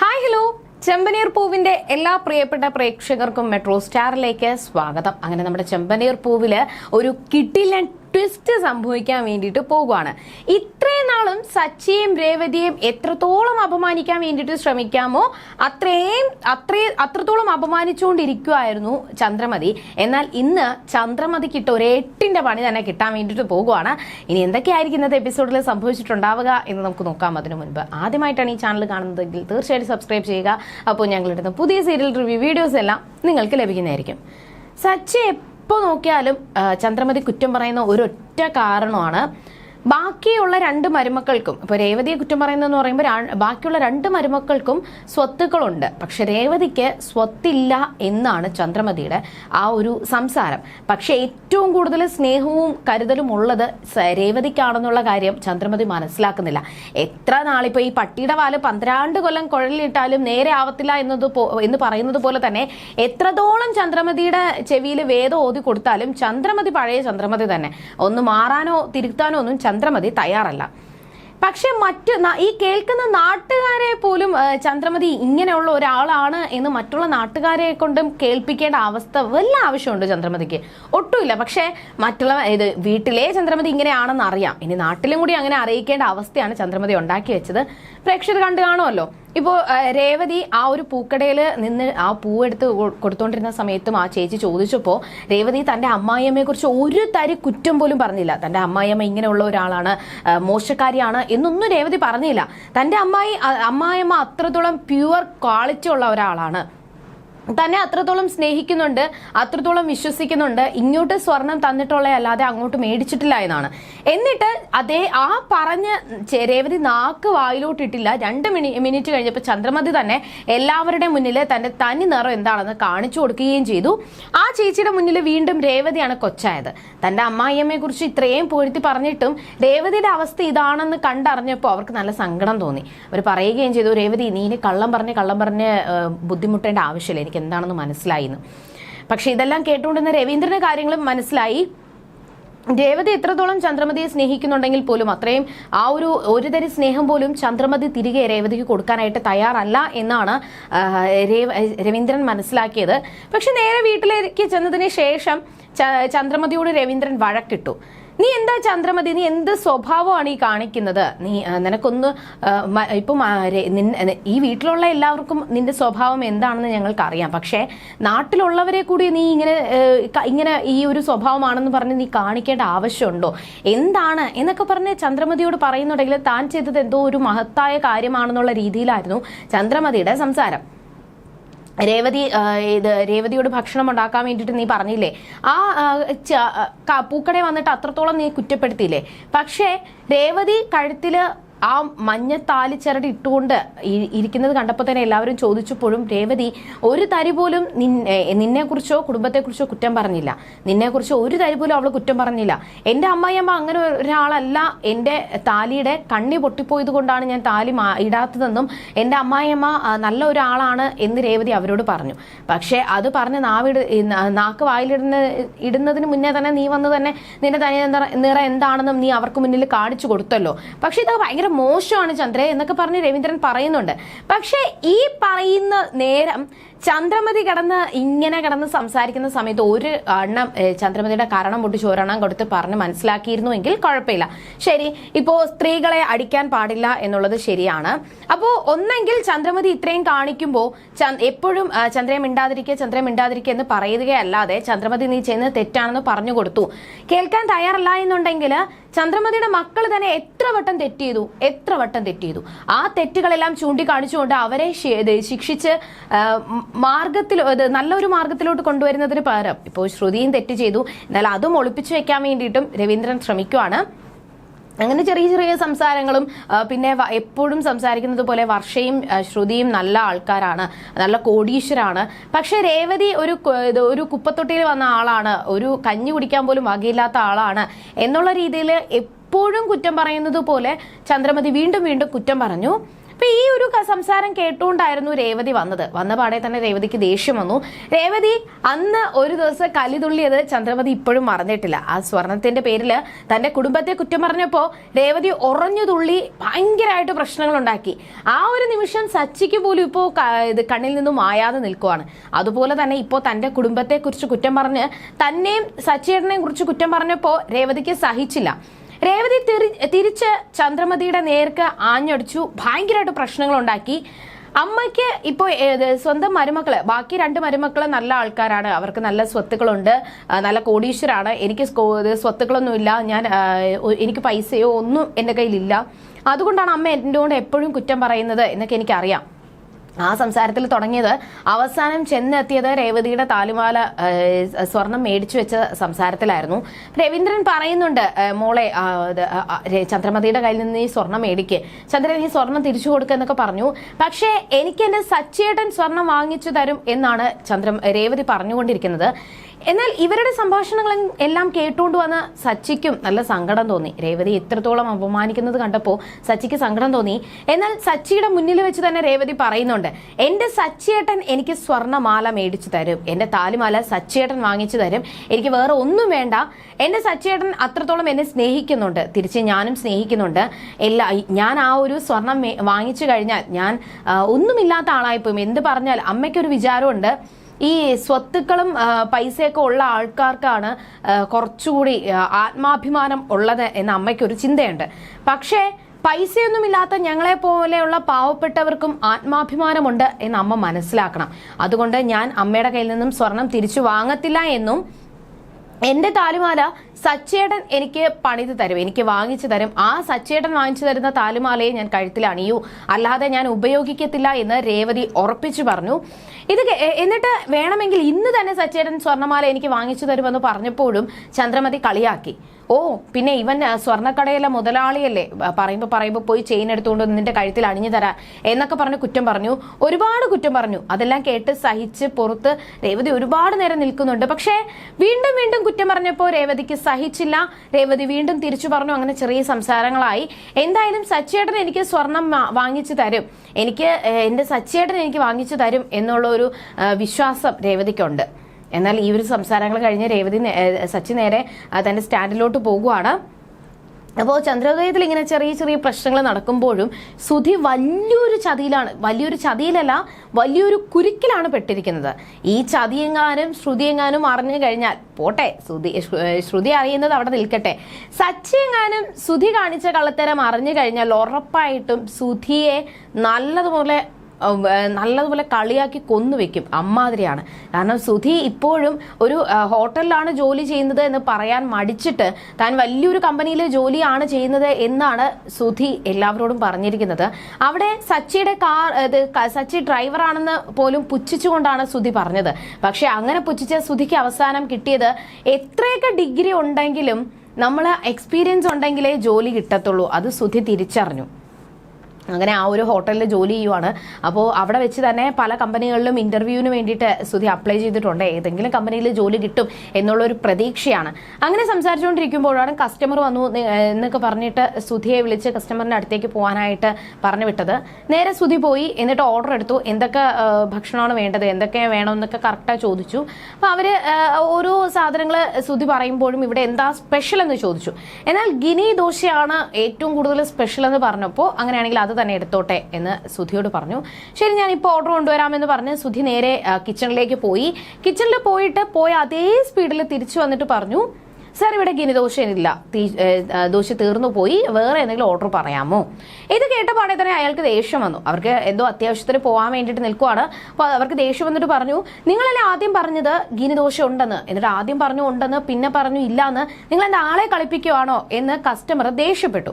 Hi hello ചെമ്പനീർ പൂവിന്റെ എല്ലാ പ്രിയപ്പെട്ട പ്രേക്ഷകർക്കും മെട്രോ സ്റ്റാറിലേക്ക് സ്വാഗതം. അങ്ങനെ നമ്മുടെ ചെമ്പനീർ പൂവിൽ ഒരു കിട്ടിലൻ ട്വിസ്റ്റ് സംഭവിക്കാൻ വേണ്ടിയിട്ട് പോകുവാണ്. ഇത്രയും നാളും സച്ചിയും രേവതിയും എത്രത്തോളം അപമാനിക്കാൻ വേണ്ടിയിട്ട് ശ്രമിക്കാമോ അത്രയും അത്രയും അത്രത്തോളം അപമാനിച്ചുകൊണ്ടിരിക്കുമായിരുന്നു ചന്ദ്രമതി. എന്നാൽ ഇന്ന് ചന്ദ്രമതിക്ക് കിട്ട ഒരു എട്ടിന്റെ പണി തന്നെ കിട്ടാൻ വേണ്ടിയിട്ട് പോകുവാണ്. ഇനി എന്തൊക്കെയായിരിക്കും ഇന്നത്തെ എപ്പിസോഡിൽ സംഭവിച്ചിട്ടുണ്ടാവുക എന്ന് നമുക്ക് നോക്കാം അതിനു മുൻപ്. ആദ്യമായിട്ടാണ് ഈ ചാനൽ കാണുന്നതെങ്കിൽ തീർച്ചയായിട്ടും സബ്സ്ക്രൈബ് ചെയ്യുക. അപ്പോൾ ഞങ്ങളിടുന്ന പുതിയ സീരിയൽ റിവ്യൂ വീഡിയോസ് എല്ലാം നിങ്ങൾക്ക് ലഭിക്കുന്നതായിരിക്കും. സച്ചി എപ്പോൾ നോക്കിയാലും ചന്ദ്രമതി കുറ്റം പറയുന്ന ഒരൊറ്റ കാരണമാണ് ബാക്കിയുള്ള രണ്ട് മരുമക്കൾക്കും ഇപ്പോൾ രേവതിയെ കുറ്റം പറയുന്നതെന്ന് പറയുമ്പോൾ ബാക്കിയുള്ള രണ്ട് മരുമക്കൾക്കും സ്വത്തുക്കളുണ്ട്. പക്ഷെ രേവതിക്ക് സ്വത്തില്ല എന്നാണ് ചന്ദ്രമതിയുടെ ആ ഒരു സംസാരം. പക്ഷെ ഏറ്റവും കൂടുതൽ സ്നേഹവും കരുതലും ഉള്ളത് രേവതിക്കാണെന്നുള്ള കാര്യം ചന്ദ്രമതി മനസ്സിലാക്കുന്നില്ല. എത്ര നാളിപ്പോൾ ഈ പട്ടിയുടെ വാൽ പന്ത്രണ്ട് കൊല്ലം കുഴലിട്ടാലും നേരെ ആവത്തില്ല എന്നത് എന്ന് പറയുന്നത് പോലെ തന്നെ എത്രത്തോളം ചന്ദ്രമതിയുടെ ചെവിയിൽ വേദം ഓതി കൊടുത്താലും ചന്ദ്രമതി പഴയ ചന്ദ്രമതി തന്നെ. ഒന്ന് മാറാനോ തിരുത്താനോ ഒന്നും ചന്ദ്രമതി തയ്യാറല്ല. പക്ഷെ മറ്റ് ഈ കേൾക്കുന്ന നാട്ടുകാരെ പോലും ചന്ദ്രമതി ഇങ്ങനെയുള്ള ഒരാളാണ് എന്ന് മറ്റുള്ള നാട്ടുകാരെ കൊണ്ടും കേൾപ്പിക്കേണ്ട അവസ്ഥ വല്ല ആവശ്യമുണ്ട് ചന്ദ്രമതിക്ക്? ഒട്ടുമില്ല. പക്ഷേ മറ്റുള്ള ഇത് വീട്ടിലെ ചന്ദ്രമതി ഇങ്ങനെയാണെന്ന് അറിയാം ഇനി നാട്ടിലും കൂടി അങ്ങനെ അറിയിക്കേണ്ട അവസ്ഥയാണ് ചന്ദ്രമതി ഉണ്ടാക്കി വെച്ചത്. പ്രേക്ഷകർ കണ്ടു കാണുമല്ലോ. ഇപ്പോൾ രേവതി ആ ഒരു പൂക്കടയിൽ നിന്ന് ആ പൂവെടുത്ത് കൊടുത്തോണ്ടിരുന്ന സമയത്തും ആ ചേച്ചി ചോദിച്ചപ്പോൾ രേവതി തന്റെ അമ്മായിയമ്മയെ കുറിച്ച് ഒരു തരി കുറ്റം പോലും പറഞ്ഞില്ല. തന്റെ അമ്മായിയമ്മ ഇങ്ങനെയുള്ള ഒരാളാണ് മോശക്കാരിയാണ് എന്നൊന്നും രേവതി പറഞ്ഞില്ല. തന്റെ അമ്മായി അമ്മായിയമ്മ അത്രത്തോളം പ്യുവർ ക്വാളിറ്റി ഉള്ള ഒരാളാണ്. തന്നെ അത്രത്തോളം സ്നേഹിക്കുന്നുണ്ട് അത്രത്തോളം വിശ്വസിക്കുന്നുണ്ട്. ഇങ്ങോട്ട് സ്വർണം തന്നിട്ടുള്ള അല്ലാതെ അങ്ങോട്ട് മേടിച്ചിട്ടില്ല എന്നാണ്. എന്നിട്ട് അതേ ആ പറഞ്ഞ രേവതി നാക്ക് വായിലോട്ടിട്ടില്ല. രണ്ട് മിനി മിനിറ്റ് കഴിഞ്ഞപ്പോൾ ചന്ദ്രമതി തന്നെ എല്ലാവരുടെ മുന്നിൽ തന്റെ തനി നിറം എന്താണെന്ന് കാണിച്ചു കൊടുക്കുകയും ചെയ്തു. ആ ചേച്ചിയുടെ മുന്നിൽ വീണ്ടും രേവതിയാണ് കൊച്ചായത്. തന്റെ അമ്മായിയമ്മയെ കുറിച്ച് ഇത്രയും പൊരുത്തി പറഞ്ഞിട്ടും രേവതിയുടെ അവസ്ഥ ഇതാണെന്ന് കണ്ടറിഞ്ഞപ്പോൾ അവർക്ക് നല്ല സങ്കടം തോന്നി. അവർ പറയുകയും ചെയ്തു രേവതി നീ കള്ളം പറഞ്ഞ് കള്ളം പറഞ്ഞ് ബുദ്ധിമുട്ടേണ്ട ആവശ്യമില്ല. എനിക്ക് എന്താണെന്ന് മനസ്സിലായിന്ന്. പക്ഷെ ഇതെല്ലാം കേട്ടുകൊണ്ടിരുന്ന രവീന്ദ്രന് കാര്യങ്ങളും മനസ്സിലായി. രേവതി എത്രത്തോളം ചന്ദ്രമതിയെ സ്നേഹിക്കുന്നുണ്ടെങ്കിൽ പോലും അത്രയും ആ ഒരു ഒരുതരി സ്നേഹം പോലും ചന്ദ്രമതി തിരികെ രേവതിക്ക് കൊടുക്കാനായിട്ട് തയ്യാറല്ല എന്നാണ് രവീന്ദ്രൻ മനസ്സിലാക്കിയത്. പക്ഷെ നേരെ വീട്ടിലേക്ക് ചെന്നതിന് ശേഷം ചന്ദ്രമതിയോട് രവീന്ദ്രൻ വഴക്കിട്ടു. നീ എന്താ ചന്ദ്രമതി? നീ എന്ത് സ്വഭാവമാണ് ഈ കാണിക്കുന്നത്? നീ നിനക്കൊന്ന് ഇപ്പം ഈ വീട്ടിലുള്ള എല്ലാവർക്കും നിന്റെ സ്വഭാവം എന്താണെന്ന് ഞങ്ങൾക്കറിയാം. പക്ഷേ നാട്ടിലുള്ളവരെ കൂടി നീ ഇങ്ങനെ ഇങ്ങനെ ഈ ഒരു സ്വഭാവമാണെന്ന് പറഞ്ഞ് നീ കാണിക്കേണ്ട ആവശ്യമുണ്ടോ? എന്താണ്? എന്നൊക്കെ പറഞ്ഞ് ചന്ദ്രമതിയോട് പറയുന്നുണ്ടെങ്കിൽ താൻ ചെയ്തത് എന്തോ ഒരു മഹത്തായ കാര്യമാണെന്നുള്ള രീതിയിലായിരുന്നു ചന്ദ്രമതിയുടെ സംസാരം. രേവതി ഇത് രേവതിയോട് ഭക്ഷണം ഉണ്ടാക്കാൻ വേണ്ടിയിട്ട് നീ പറഞ്ഞില്ലേ? ആ പൂക്കടയിൽ വന്നിട്ട് അത്രത്തോളം നീ കുറ്റപ്പെടുത്തിയില്ലേ? പക്ഷേ രേവതി കഴുത്തിൽ ആ മഞ്ഞ താലിച്ചരട് ഇട്ടുകൊണ്ട് ഇരിക്കുന്നത് കണ്ടപ്പോൾ തന്നെ എല്ലാവരും ചോദിച്ചപ്പോഴും രേവതി ഒരു തരി പോലും നിന്നെ കുറിച്ചോ കുടുംബത്തെക്കുറിച്ചോ കുറ്റം പറഞ്ഞില്ല. നിന്നെക്കുറിച്ചോ ഒരു തരി പോലും അവൾ കുറ്റം പറഞ്ഞില്ല. എന്റെ അമ്മായിയമ്മ അങ്ങനെ ഒരാളല്ല. എന്റെ താലിയുടെ കണ്ണി പൊട്ടിപ്പോയത് കൊണ്ടാണ് ഞാൻ താലി ഇടാത്തതെന്നും എന്റെ അമ്മായിയമ്മ നല്ല ഒരാളാണ് എന്ന് രേവതി അവരോട് പറഞ്ഞു. പക്ഷേ അത് പറഞ്ഞ് നാവിട് നാക്ക് വായിലിടുന്ന ഇടുന്നതിന് മുന്നേ തന്നെ നീ വന്ന് തന്നെ നിന്റെ തനി നിറ- എന്താണെന്നും നീ അവർക്ക് മുന്നിൽ കാണിച്ചു കൊടുത്തല്ലോ. പക്ഷേ ഇത് ഭയങ്കര മോശമാണ് ചന്ദ്ര എന്നൊക്കെ പറഞ്ഞ് രവീന്ദ്രൻ പറയുന്നുണ്ട്. പക്ഷേ ഈ പറയുന്ന നേരം ചന്ദ്രമതി കടന്ന് ഇങ്ങനെ കടന്ന് സംസാരിക്കുന്ന സമയത്ത് ഒരു എണ്ണം ചന്ദ്രമതിയുടെ കാരണം പൊട്ടിച്ച് ഒരെണ്ണം കൊടുത്ത് പറഞ്ഞ് മനസ്സിലാക്കിയിരുന്നുവെങ്കിൽ കുഴപ്പമില്ല. ശരി ഇപ്പോ സ്ത്രീകളെ അടിക്കാൻ പാടില്ല എന്നുള്ളത് ശരിയാണ്. അപ്പോൾ ഒന്നെങ്കിൽ ചന്ദ്രമതി ഇത്രയും കാണിക്കുമ്പോൾ എപ്പോഴും ചന്ദ്രയെ മിണ്ടാതിരിക്കുക ചന്ദ്രയെ മിണ്ടാതിരിക്കുക എന്ന് പറയുകയല്ലാതെ ചന്ദ്രമതി നീ ചെയ്യുന്നത് തെറ്റാണെന്ന് പറഞ്ഞു കൊടുത്തു. കേൾക്കാൻ തയ്യാറല്ല എന്നുണ്ടെങ്കിൽ ചന്ദ്രമതിയുടെ മക്കൾ തന്നെ എത്ര വട്ടം തെറ്റ് ചെയ്തു എത്ര വട്ടം തെറ്റ് ചെയ്തു. ആ തെറ്റുകളെല്ലാം ചൂണ്ടിക്കാണിച്ചുകൊണ്ട് അവരെ ശിക്ഷിച്ച് മാർഗത്തിൽ നല്ലൊരു മാർഗത്തിലോട്ട് കൊണ്ടുവരുന്നതിന് പകരം ഇപ്പോൾ ശ്രുതിയും തെറ്റ് ചെയ്തു. എന്നാൽ അതും ഒളിപ്പിച്ചു വെക്കാൻ വേണ്ടിയിട്ടും രവീന്ദ്രൻ ശ്രമിക്കുവാണ്. അങ്ങനെ ചെറിയ ചെറിയ സംസാരങ്ങളും പിന്നെ എപ്പോഴും സംസാരിക്കുന്നത് പോലെ വർഷയും ശ്രുതിയും നല്ല ആൾക്കാരാണ് നല്ല കോടീശ്വരാണ്. പക്ഷെ രേവതി ഒരു ഒരു കുപ്പത്തൊട്ടിയിൽ വന്ന ആളാണ് ഒരു കഞ്ഞി കുടിക്കാൻ പോലും വകയില്ലാത്ത ആളാണ് എന്നുള്ള രീതിയിൽ എപ്പോഴും കുറ്റം പറയുന്നത് പോലെ ചന്ദ്രമതി വീണ്ടും വീണ്ടും കുറ്റം പറഞ്ഞു. അപ്പൊ ഈ ഒരു സംസാരം കേട്ടുകൊണ്ടായിരുന്നു രേവതി വന്നത്. വന്ന പാടെ തന്നെ രേവതിക്ക് ദേഷ്യം വന്നു. രേവതി അന്ന് ഒരു ദിവസം കലിതുള്ളിയത് ചന്ദ്രമതി ഇപ്പോഴും മറന്നിട്ടില്ല. ആ സ്വർണത്തിന്റെ പേരിൽ തന്റെ കുടുംബത്തെ കുറ്റം പറഞ്ഞപ്പോ രേവതി ഉറഞ്ഞു തുള്ളി ഭയങ്കരമായിട്ട് പ്രശ്നങ്ങൾ ഉണ്ടാക്കി ആ ഒരു നിമിഷം സച്ചിക്ക് പോലും ഇപ്പോ ഇത് കണ്ണിൽ നിന്നും മായാതെ നിൽക്കുവാണ്. അതുപോലെ തന്നെ ഇപ്പോ തന്റെ കുടുംബത്തെ കുറിച്ച് കുറ്റം പറഞ്ഞ് തന്നെയും സച്ചിയേട്ടനെയും കുറിച്ച് കുറ്റം പറഞ്ഞപ്പോൾ രേവതിക്ക് സഹിച്ചില്ല. രേവതി തിരി- തിരിച്ച് ചന്ദ്രമതിയുടെ നേർക്ക് ആഞ്ഞടിച്ചു. ഭയങ്കരമായിട്ട് പ്രശ്നങ്ങൾ ഉണ്ടാക്കി അമ്മയ്ക്ക് ഇപ്പോൾ സ്വന്തം മരുമക്കൾ ബാക്കി രണ്ട് മരുമക്കൾ നല്ല ആൾക്കാരാണ്. അവർക്ക് നല്ല സ്വത്തുക്കളുണ്ട്. നല്ല കോടീശ്വരാണ്. എനിക്ക് സ്വത്തുക്കളൊന്നും ഇല്ല ഞാൻ എനിക്ക് പൈസയോ ഒന്നും എന്റെ കയ്യിലില്ല. അതുകൊണ്ടാണ് അമ്മ എന്നോട് എപ്പോഴും കുറ്റം പറയുന്നത് എന്നൊക്കെ എനിക്കറിയാം. ആ സംസാരത്തിൽ തുടങ്ങിയത് അവസാനം ചെന്നെത്തിയത് രേവതിയുടെ താലിമാല സ്വർണം മേടിച്ചു വെച്ച സംസാരത്തിലായിരുന്നു. രവീന്ദ്രൻ പറയുന്നുണ്ട് മോളെ ചന്ദ്രമതിയുടെ കയ്യിൽ നിന്ന് ഈ സ്വർണം മേടിക്ക്. ചന്ദ്രൻ ഈ സ്വർണം തിരിച്ചു കൊടുക്കുക എന്നൊക്കെ പറഞ്ഞു. പക്ഷേ എനിക്ക് എന്റെ സച്ചേട്ടൻ സ്വർണം വാങ്ങിച്ചു തരും എന്നാണ് ചന്ദ്രം രേവതി പറഞ്ഞുകൊണ്ടിരിക്കുന്നത്. എന്നാൽ ഇവരുടെ സംഭാഷണങ്ങൾ എല്ലാം കേട്ടുകൊണ്ട് വന്ന സച്ചിക്കും നല്ല സങ്കടം തോന്നി. രേവതി ഇത്രത്തോളം അപമാനിക്കുന്നത് കണ്ടപ്പോൾ സച്ചിക്ക് സങ്കടം തോന്നി. എന്നാൽ സച്ചിയുടെ മുന്നിൽ വെച്ച് തന്നെ രേവതി പറയുന്നുണ്ട് എന്റെ സച്ചിയേട്ടൻ എനിക്ക് സ്വർണമാല മേടിച്ചു തരും. എന്റെ താലിമാല സച്ചിയേട്ടൻ വാങ്ങിച്ചു തരും. എനിക്ക് വേറെ ഒന്നും വേണ്ട. എന്റെ സച്ചിയേട്ടൻ അത്രത്തോളം എന്നെ സ്നേഹിക്കുന്നുണ്ട്. തിരിച്ച് ഞാനും സ്നേഹിക്കുന്നുണ്ട്. എല്ലാ ഞാൻ ആ ഒരു സ്വർണം വാങ്ങിച്ചു കഴിഞ്ഞാൽ ഞാൻ ഒന്നുമില്ലാത്ത ആളായിപ്പോയും. എന്ത് പറഞ്ഞാൽ അമ്മയ്ക്കൊരു വിചാരമുണ്ട്. ഈ സ്വത്തുക്കളും പൈസയൊക്കെ ഉള്ള ആൾക്കാർക്കാണ് കുറച്ചുകൂടി ആത്മാഭിമാനം ഉള്ളത് എന്ന അമ്മയ്ക്കൊരു ചിന്തയുണ്ട്. പക്ഷേ പൈസയൊന്നുമില്ലാത്ത ഞങ്ങളെ പോലെയുള്ള പാവപ്പെട്ടവർക്കും ആത്മാഭിമാനമുണ്ട് എന്ന് അമ്മ മനസ്സിലാക്കണം. അതുകൊണ്ട് ഞാൻ അമ്മയുടെ കയ്യിൽ നിന്നും സ്വർണം തിരിച്ചു വാങ്ങത്തില്ല എന്നും എന്റെ താലിമാല സച്ചേട്ടൻ എനിക്ക് പണിത് തരും. എനിക്ക് വാങ്ങിച്ചു തരും. ആ സച്ചേട്ടൻ വാങ്ങിച്ചു തരുന്ന താലിമാലയെ ഞാൻ കഴുത്തിൽ അണിയൂ. അല്ലാതെ ഞാൻ ഉപയോഗിക്കത്തില്ല എന്ന് രേവതി ഉറപ്പിച്ചു പറഞ്ഞു. ഇത് എന്നിട്ട് വേണമെങ്കിൽ ഇന്ന് തന്നെ സച്ചേട്ടൻ സ്വർണമാല എനിക്ക് വാങ്ങിച്ചു തരുമെന്ന് പറഞ്ഞപ്പോഴും ചന്ദ്രമതി കളിയാക്കി. ഓ പിന്നെ ഇവൻ സ്വർണക്കടയിലെ മുതലാളിയല്ലേ? പറയുമ്പോൾ പറയുമ്പോ പറയുമ്പോ പോയി ചെയിൻ എടുത്തുകൊണ്ട് നിന്റെ കഴുത്തിൽ അണിഞ്ഞു തരാം എന്നൊക്കെ പറഞ്ഞ് കുറ്റം പറഞ്ഞു. ഒരുപാട് കുറ്റം പറഞ്ഞു. അതെല്ലാം കേട്ട് സഹിച്ച് പുറത്ത് രേവതി ഒരുപാട് നേരം നിൽക്കുന്നുണ്ട്. പക്ഷേ വീണ്ടും വീണ്ടും കുറ്റം പറഞ്ഞപ്പോൾ രേവതിക്ക് സഹിച്ചില്ല. രേവതി വീണ്ടും തിരിച്ചു പറഞ്ഞു. അങ്ങനെ ചെറിയ സംസാരങ്ങളായി. എന്തായാലും സച്ചേട്ടൻ എനിക്ക് സ്വർണം വാങ്ങിച്ചു തരും. എനിക്ക് എന്റെ സച്ചേട്ടൻ എനിക്ക് വാങ്ങിച്ചു തരും എന്നുള്ള ഒരു വിശ്വാസം രേവതിക്കുണ്ട്. എന്നാൽ ഈ ഒരു സംസാരങ്ങൾ കഴിഞ്ഞ് രേവതി സച്ചി നേരെ തന്റെ സ്റ്റാൻഡിലോട്ട് പോകുവാണ്. അപ്പോൾ ചന്ദ്രോദയത്തിൽ ഇങ്ങനെ ചെറിയ ചെറിയ പ്രശ്നങ്ങൾ നടക്കുമ്പോഴും സുധി വലിയൊരു ചതിയിലാണ് വലിയൊരു ചതിയിലല്ല വലിയൊരു കുരുക്കിലാണ് പെട്ടിരിക്കുന്നത്. ഈ ചതിയെങ്ങാനും ശ്രുതിയെങ്ങാനും അറിഞ്ഞു കഴിഞ്ഞാൽ പോട്ടെ ശ്രുതി ശ്രുതി അറിയുന്നത് അവിടെ നിൽക്കട്ടെ. സച്ചിയെങ്ങാനും സുധി കാണിച്ച കള്ളത്തരം അറിഞ്ഞു കഴിഞ്ഞാൽ ഉറപ്പായിട്ടും സുധിയെ നല്ലതുപോലെ നല്ലതുപോലെ കളിയാക്കി കൊന്നുവെക്കും അമ്മാതിരിയാണ്. കാരണം സുധി ഇപ്പോഴും ഒരു ഹോട്ടലിലാണ് ജോലി ചെയ്യുന്നത് എന്ന് പറയാൻ മടിച്ചിട്ട് താൻ വലിയൊരു കമ്പനിയിൽ ജോലിയാണ് ചെയ്യുന്നത് എന്നാണ് സുധി എല്ലാവരോടും പറഞ്ഞിരിക്കുന്നത്. അവിടെ സച്ചിയുടെ കാർ സച്ചി ഡ്രൈവറാണെന്ന് പോലും പുച്ഛിച്ചുകൊണ്ടാണ് സുധി പറഞ്ഞത്. പക്ഷെ അങ്ങനെ പുച്ഛിച്ച സുധിക്ക് അവസാനം കിട്ടിയത് എത്രയൊക്കെ ഡിഗ്രി ഉണ്ടെങ്കിലും നമ്മൾ എക്സ്പീരിയൻസ് ഉണ്ടെങ്കിലേ ജോലി കിട്ടത്തുള്ളൂ. അത് സുധി തിരിച്ചറിഞ്ഞു. അങ്ങനെ ആ ഒരു ഹോട്ടലിൽ ജോലി ചെയ്യുവാണ്. അപ്പോൾ അവിടെ വെച്ച് തന്നെ പല കമ്പനികളിലും ഇന്റർവ്യൂവിന് വേണ്ടിയിട്ട് സുധി അപ്ലൈ ചെയ്തിട്ടുണ്ട്. ഏതെങ്കിലും കമ്പനിയിൽ ജോലി കിട്ടും എന്നുള്ള ഒരു പ്രതീക്ഷയാണ്. അങ്ങനെ സംസാരിച്ചുകൊണ്ടിരിക്കുമ്പോഴാണ് കസ്റ്റമർ വന്നു എന്നൊക്കെ പറഞ്ഞിട്ട് സുധിയെ വിളിച്ച് കസ്റ്റമറിന്റെ അടുത്തേക്ക് പോകാനായിട്ട് പറഞ്ഞു വിട്ടത്. നേരെ സുധി പോയി എന്നിട്ട് ഓർഡർ എടുത്തു. എന്തൊക്കെ ഭക്ഷണമാണ് വേണ്ടത് എന്തൊക്കെ വേണമെന്നൊക്കെ കറക്റ്റായി ചോദിച്ചു. അപ്പോൾ അവർ ഓരോ സാധനങ്ങൾ സുധി പറയുമ്പോഴും ഇവിടെ എന്താ സ്പെഷ്യൽ എന്ന് ചോദിച്ചു. എന്നാൽ ഗിനി ദോശയാണ് ഏറ്റവും കൂടുതൽ സ്പെഷ്യൽ എന്ന് പറഞ്ഞപ്പോൾ അങ്ങനെയാണെങ്കിൽ അത് തന്നെ എടുത്തോട്ടെ എന്ന് സുധിയോട് പറഞ്ഞു. ശരി ഞാൻ ഇപ്പോൾ ഓർഡർ കൊണ്ടുവരാമെന്ന് പറഞ്ഞ് സുധി നേരെ കിച്ചണിലേക്ക് പോയി. കിച്ചണിൽ പോയിട്ട് പോയ അതേ സ്പീഡിൽ തിരിച്ചു വന്നിട്ട് പറഞ്ഞു സർ ഇവിടെ ഗിനി ദോശ ഇല്ല തീ- ദോശ തീർന്നു പോയി. വേറെ എന്തെങ്കിലും ഓർഡർ പറയാമോ? ഇത് കേട്ടപ്പോൾ തന്നെ അയാൾക്ക് ദേഷ്യം വന്നു. അവർക്ക് എന്തോ അത്യാവശ്യത്തിന് പോകാൻ വേണ്ടിയിട്ട് നിൽക്കുവാണ്. അപ്പോൾ അവർക്ക് ദേഷ്യം വന്നിട്ട് പറഞ്ഞു നിങ്ങളല്ലേ ആദ്യം പറഞ്ഞത് ഗിനി ദോശ ഉണ്ടെന്ന്? എന്നിട്ട് ആദ്യം പറഞ്ഞു ഉണ്ടെന്ന് പിന്നെ പറഞ്ഞു ഇല്ലാന്ന്. നിങ്ങൾ എന്റെ ആളെ കളിപ്പിക്കുവാണോ? എന്ന് കസ്റ്റമർ ദേഷ്യപ്പെട്ടു.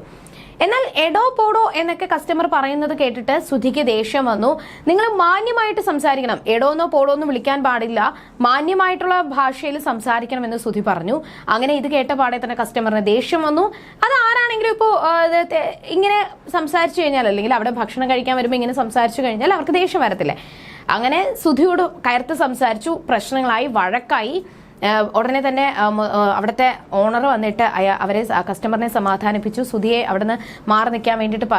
എന്നാൽ എടോ പോടോ എന്നൊക്കെ കസ്റ്റമർ പറയുന്നത് കേട്ടിട്ട് സുധിക്ക് ദേഷ്യം വന്നു. നിങ്ങൾ മാന്യമായിട്ട് സംസാരിക്കണം. എടോന്നോ പോടോന്നോ വിളിക്കാൻ പാടില്ല. മാന്യമായിട്ടുള്ള ഭാഷയിൽ സംസാരിക്കണം എന്ന് സുധി പറഞ്ഞു. അങ്ങനെ ഇത് കേട്ട പാടെ തന്നെ കസ്റ്റമറിന് ദേഷ്യം വന്നു. അത് ആരാണെങ്കിലും ഇപ്പോൾ ഇങ്ങനെ സംസാരിച്ചു കഴിഞ്ഞാൽ അല്ലെങ്കിൽ അവിടെ ഭക്ഷണം കഴിക്കാൻ വരുമ്പോൾ ഇങ്ങനെ സംസാരിച്ചു കഴിഞ്ഞാൽ അവർക്ക് ദേഷ്യം വരത്തില്ലേ? അങ്ങനെ സുധിയോട് കയർത്ത് സംസാരിച്ചു. പ്രശ്നങ്ങളായി വഴക്കായി. ഉടനെ തന്നെ അവിടുത്തെ ഓണർ വന്നിട്ട് അവരെ കസ്റ്റമറിനെ സമാധാനിപ്പിച്ചു. സുധിയെ അവിടുന്ന് മാറി നിൽക്കാൻ വേണ്ടിയിട്ട്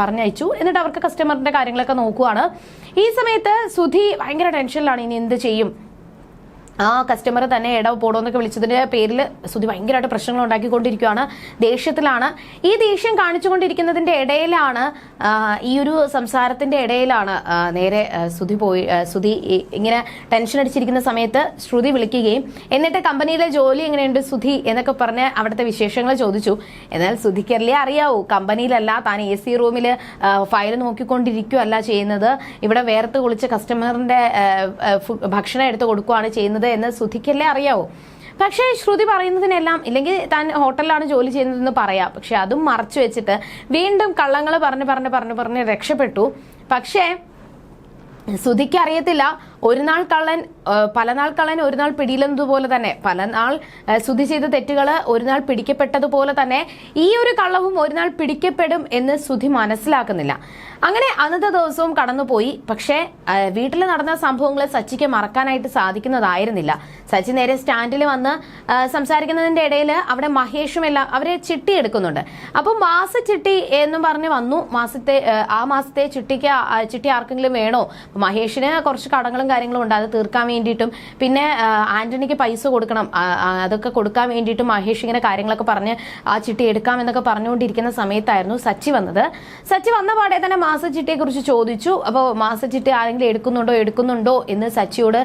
പറഞ്ഞയച്ചു. എന്നിട്ട് അവർക്ക് കസ്റ്റമറിന്റെ കാര്യങ്ങളൊക്കെ നോക്കുവാണ്. ഈ സമയത്ത് സുധി ഭയങ്കര ടെൻഷനിലാണ് ഇനി എന്ത് ചെയ്യും? ആ കസ്റ്റമർ തന്നെ ഇടവ് പോടോന്നൊക്കെ വിളിച്ചതിന്റെ പേരിൽ സുധി ഭയങ്കരമായിട്ട് പ്രശ്നങ്ങൾ ഉണ്ടാക്കിക്കൊണ്ടിരിക്കുകയാണ് ദേഷ്യത്തിലാണ്. ഈ ദേഷ്യം കാണിച്ചുകൊണ്ടിരിക്കുന്നതിന്റെ ഇടയിലാണ് ഈ ഒരു സംസാരത്തിന്റെ ഇടയിലാണ് നേരെ സുധി പോയി സുധി ഇങ്ങനെ ടെൻഷൻ അടിച്ചിരിക്കുന്ന സമയത്ത് ശ്രുതി വിളിക്കുകയും എന്നിട്ട് കമ്പനിയിലെ ജോലി എങ്ങനെയുണ്ട് സുധി എന്നൊക്കെ പറഞ്ഞ് അവിടുത്തെ വിശേഷങ്ങൾ ചോദിച്ചു. എന്നാൽ സുധിക്കല്ലേ അറിയാവൂ കമ്പനിയിലല്ല താൻ എ സി റൂമിൽ ഫയൽ നോക്കിക്കൊണ്ടിരിക്കുകയല്ല ചെയ്യുന്നത്. ഇവിടെ വേർത്ത് കുളിച്ച് കസ്റ്റമറിന്റെ ഭക്ഷണം എടുത്ത് കൊടുക്കുകയാണ് ചെയ്യുന്നത് എന്ന് സുധിക്കല്ലേ അറിയാവോ. പക്ഷേ ശ്രുതി പറയുന്നതിനെല്ലാം ഇല്ലെങ്കിൽ താൻ ഹോട്ടലിലാണ് ജോലി ചെയ്യുന്നതെന്ന് പറയാം. പക്ഷെ അതും മറച്ചു വെച്ചിട്ട് വീണ്ടും കള്ളങ്ങൾ പറഞ്ഞ് പറഞ്ഞ് പറഞ്ഞ് പറഞ്ഞ് രക്ഷപ്പെട്ടു. പക്ഷേ ശ്രുതിക്ക് അറിയത്തില്ല ഒരു നാൾ കള്ളൻ പല നാൾ കള്ളൻ ഒരു നാൾ പിടിയിലെന്നതുപോലെ തന്നെ. പല നാൾ സ്തുതി ചെയ്ത തെറ്റുകൾ ഒരു നാൾ പിടിക്കപ്പെട്ടതുപോലെ തന്നെ ഈ ഒരു കള്ളവും ഒരു നാൾ പിടിക്കപ്പെടും എന്ന് സ്തുതി മനസ്സിലാക്കുന്നില്ല. അങ്ങനെ അന്നത്തെ ദിവസവും കടന്നുപോയി. പക്ഷേ വീട്ടിൽ നടന്ന സംഭവങ്ങളെ സച്ചിക്ക് മറക്കാനായിട്ട് സാധിക്കുന്നതായിരുന്നില്ല. സച്ചി നേരെ സ്റ്റാൻഡിൽ വന്ന് സംസാരിക്കുന്നതിന്റെ ഇടയിൽ അവിടെ മഹേഷും എല്ലാം അവരെ ചിട്ടി എടുക്കുന്നുണ്ട്. അപ്പോൾ മാസ ചിട്ടി എന്നും പറഞ്ഞ് വന്നു. മാസത്തെ ആ, മാസത്തെ ചിട്ടിക്ക് ചിട്ടി ആർക്കെങ്കിലും വേണോ? മഹേഷിന് കുറച്ച് കടങ്ങളും കാര്യങ്ങളും ഉണ്ട്. അത് തീർക്കാൻ വേണ്ടിയിട്ടും. പിന്നെ ആന്റണിക്ക് പൈസ കൊടുക്കണം. അതൊക്കെ കൊടുക്കാൻ വേണ്ടിയിട്ടും മഹേഷ് ഇങ്ങനെ കാര്യങ്ങളൊക്കെ പറഞ്ഞ് ആ ചിട്ടി എടുക്കാം എന്നൊക്കെ പറഞ്ഞുകൊണ്ടിരിക്കുന്ന സമയത്തായിരുന്നു സച്ചി വന്നത്. സച്ചി വന്ന പാടെ തന്നെ മാസ ചിട്ടിയെ കുറിച്ച് ചോദിച്ചു. അപ്പോൾ മാസ ചിട്ടി ആരെങ്കിലും എടുക്കുന്നുണ്ടോ എടുക്കുന്നുണ്ടോ എന്ന് സച്ചിയോട്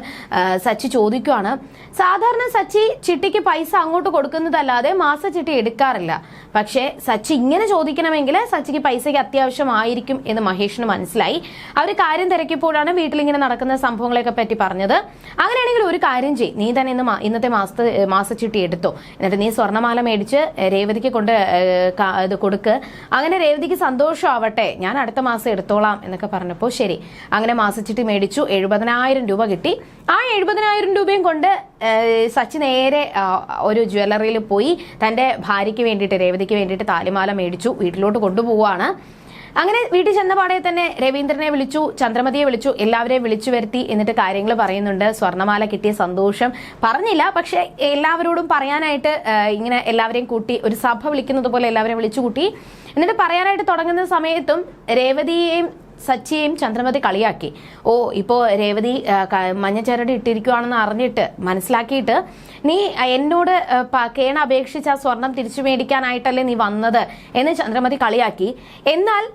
സച്ചി ചോദിക്കുവാണ്. സാധാരണ സച്ചി ചിട്ടിക്ക് പൈസ അങ്ങോട്ട് കൊടുക്കുന്നതല്ലാതെ മാസ ചിട്ടി എടുക്കാറില്ല. പക്ഷേ സച്ചി ഇങ്ങനെ ചോദിക്കണമെങ്കിൽ സച്ചിക്ക് പൈസയ്ക്ക് അത്യാവശ്യമായിരിക്കും എന്ന് മഹേഷിന് മനസ്സിലായി. അവർ കാര്യം തിരക്കിയപ്പോഴാണ് വീട്ടിലിങ്ങനെ നടക്കുന്ന സംഭവങ്ങളെയൊക്കെ പറ്റി പറഞ്ഞത്. അങ്ങനെയാണെങ്കിൽ ഒരു കാര്യം ചെയ് നീ തന്നെ ഇന്ന് ഇന്നത്തെ മാസത്തെ മാസച്ചിട്ടി എടുത്തോ. എന്നിട്ട് നീ സ്വർണമാല മേടിച്ച് രേവതിക്ക് കൊണ്ട് ഇത് കൊടുക്ക്. അങ്ങനെ രേവതിക്ക് സന്തോഷമാവട്ടെ ഞാൻ അടുത്ത മാസം എടുത്തോളാം എന്നൊക്കെ പറഞ്ഞപ്പോൾ ശരി. അങ്ങനെ മാസച്ചിട്ടി മേടിച്ചു. എഴുപതിനായിരം രൂപ കിട്ടി. ആ എഴുപതിനായിരം രൂപയും കൊണ്ട് സച്ചി നേരെ ഒരു ജ്വല്ലറിയിൽ പോയി തന്റെ ഭാര്യയ്ക്ക് വേണ്ടിയിട്ട് രേവതിക്ക് വേണ്ടിയിട്ട് താലിമാല മേടിച്ചു. വീട്ടിലോട്ട് കൊണ്ടുപോവാണ്. അങ്ങനെ വീട്ടിൽ ചെന്ന പാടെ തന്നെ രവീന്ദ്രനെ വിളിച്ചു ചന്ദ്രമതിയെ വിളിച്ചു എല്ലാവരെയും വിളിച്ചു വരുത്തി എന്നിട്ട് കാര്യങ്ങൾ പറയുന്നുണ്ട്. സ്വർണമാല കിട്ടിയ സന്തോഷം. പറഞ്ഞില്ല പക്ഷെ എല്ലാവരോടും പറയാനായിട്ട് ഇങ്ങനെ എല്ലാവരെയും കൂട്ടി ഒരു സഭ വിളിക്കുന്നത് പോലെ എല്ലാവരെയും വിളിച്ചു കൂട്ടി. എന്നിട്ട് പറയാനായിട്ട് തുടങ്ങുന്ന സമയത്തും രേവതിയെയും സച്ചിയെയും ചന്ദ്രമതി കളിയാക്കി. ഓ ഇപ്പോ രേവതി മഞ്ഞച്ചരട് ഇട്ടിരിക്കുവാണെന്ന് അറിഞ്ഞിട്ട് മനസ്സിലാക്കിയിട്ട് നീ എന്നോട് കേണ അപേക്ഷിച്ച സ്വർണം തിരിച്ചു മേടിക്കാനായിട്ടല്ലേ നീ വന്നത് എന്ന് ചന്ദ്രമതി കളിയാക്കി. എന്നാൽ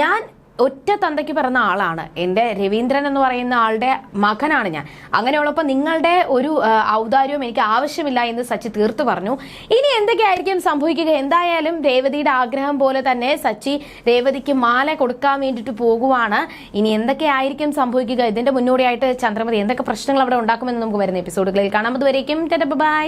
ഞാൻ ഒറ്റ തന്തയ്ക്ക് പിറന്ന ആളാണ്. എന്റെ രവീന്ദ്രൻ എന്ന് പറയുന്ന ആളുടെ മകനാണ് ഞാൻ. അങ്ങനെയുള്ളപ്പോൾ നിങ്ങളുടെ ഒരു ഔദാര്യവും എനിക്ക് ആവശ്യമില്ല എന്ന് സച്ചി തീർത്തു പറഞ്ഞു. ഇനി എന്തൊക്കെയായിരിക്കും സംഭവിക്കുക? എന്തായാലും രേവതിയുടെ ആഗ്രഹം പോലെ തന്നെ സച്ചി രേവതിക്ക് മാല കൊടുക്കാൻ വേണ്ടിയിട്ട് പോകുവാണ്. ഇനി എന്തൊക്കെയായിരിക്കും സംഭവിക്കുക? ഇതിന്റെ മുന്നോടിയായിട്ട് ചന്ദ്രമതി എന്തൊക്കെ പ്രശ്നങ്ങൾ അവിടെ ഉണ്ടാക്കുമെന്ന് നമുക്ക് വരുന്ന എപ്പിസോഡുകളിൽ കാണാം. അതുവരേക്കും ബൈ.